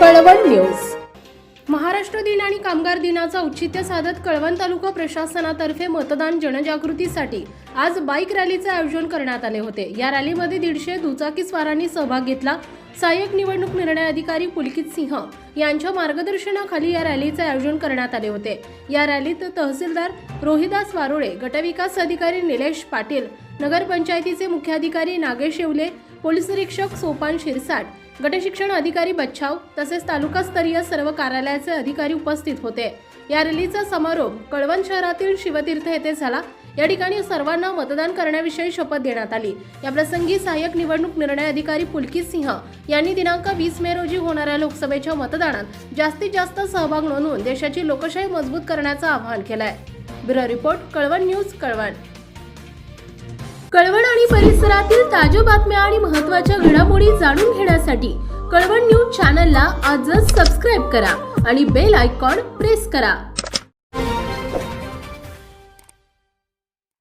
Kalwan news. Maharashtra दिन आणि कामगार दिनाचं औचित्य साधत कळवण तालुका प्रशासनातर्फे मतदान जनजागृतीसाठी आज बाईक रॅलीचे आयोजन करण्यात आले होते. या रॅलीमध्ये दीडशे दुचाकी स्वारांनी सहभाग घेतला. सहाय्यक निवडणूक निर्णय अधिकारी पुलकित सिंह यांच्या मार्गदर्शनाखाली या रॅलीचे आयोजन करण्यात आले होते. या रॅलीत तहसीलदार रोहिदास वारोळे गटविकास अधिकारी निलेश पाटील नगरपंचायतीचे मुख्याधिकारी नागेश येवले पोलीस निरीक्षक सोपान शिरसाट गटशिक्षण अधिकारी बच्छाव तसेच तालुकास्तरीय सर्व कार्यालयाचे अधिकारी उपस्थित होते. या रॅलीचा समारोप कळवण शहरातील शिवतीर्थ येथे झाला. या ठिकाणी सर्वांना मतदान करण्याविषयी शपथ देण्यात आली. या प्रसंगी सहाय्यक निवडणूक निर्णय अधिकारी पुलकित सिंह यांनी दिनांक वीस मे रोजी होणाऱ्या लोकसभेच्या मतदानात जास्तीत जास्त सहभाग नोंदवून देशाची लोकशाही मजबूत करण्याचं आवाहन केलंय. Bureau report Kalwan news Kalwan. Kalwan आणि परिसरातील ताज्या बातम्या आणि महत्त्वाच्या घडामोडी जाणून घेण्यासाठी कळवण न्यूज चॅनलला आजच सबस्क्राईब करा आणि बेल आयकॉन प्रेस करा.